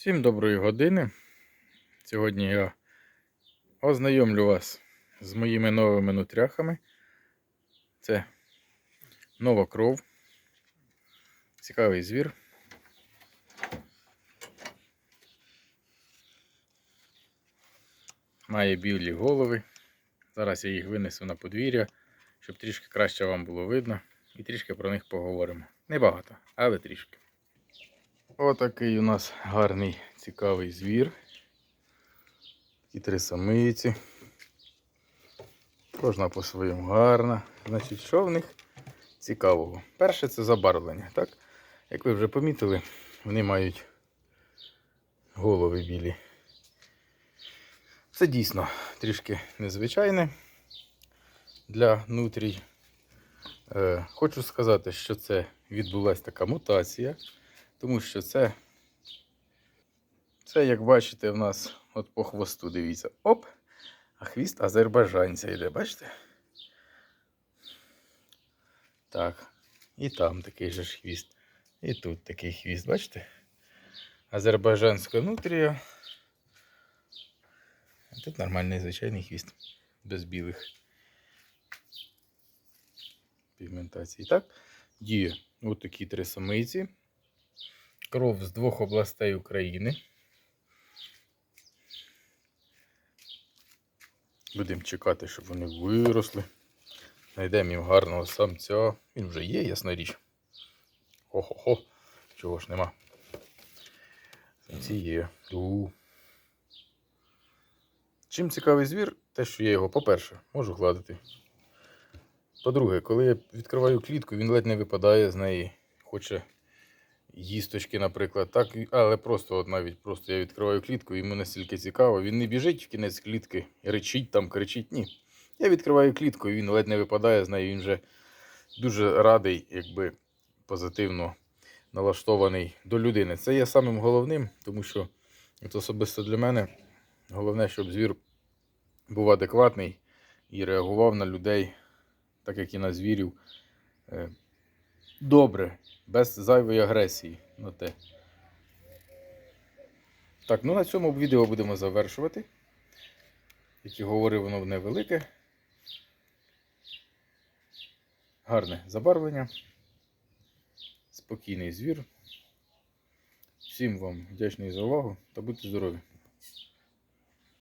Всім доброї години. Сьогодні я ознайомлю вас з моїми новими нутряхами. Це нова кров. Цікавий звір. Має білі голови. Зараз я їх винесу на подвір'я, щоб трішки краще вам було видно. І трішки про них поговоримо. Небагато, але трішки. Отакий у нас гарний цікавий звір. Такі три самиці. Кожна по-своєму гарна. Значить, що в них цікавого? Перше це забарвлення. Так? Як ви вже помітили, вони мають голови білі. Це дійсно трішки незвичайне для нутрій. Е, хочу сказати, що це відбулася така мутація. Тому що це, це, як бачите, в нас от по хвосту, дивіться, оп, а хвіст азербайджанця йде, бачите? Так, і там такий же ж хвіст. І тут такий хвіст, бачите? Азербайджанська нутрія. А тут нормальний звичайний хвіст, без білих пігментацій. Так, діє от такі три самиці кров з двох областей України. Будемо чекати, щоб вони виросли. Знайдемо їм гарного самця. Він вже є, ясна річ. Хо-хо-хо. Чого ж нема? Самці є. У. Чим цікавий звір, те, що я його, по-перше, можу гладити. По-друге, коли я відкриваю клітку, він ледь не випадає з неї, хоче їсточки, наприклад, так, але просто от навіть просто я відкриваю клітку, йому настільки цікаво. Він не біжить в кінець клітки, речить там, кричить. Ні. Я відкриваю клітку, і він ледь не випадає з неї. Він вже дуже радий, якби позитивно налаштований до людини. Це є самим головним, тому що от особисто для мене головне, щоб звір був адекватний і реагував на людей, так як і на звірів. Добре, без зайвої агресії на те. Так, ну на цьому відео будемо завершувати. Як і говорив, воно невелике. Гарне забарвлення. Спокійний звір. Всім вам вдячний за увагу та будьте здорові!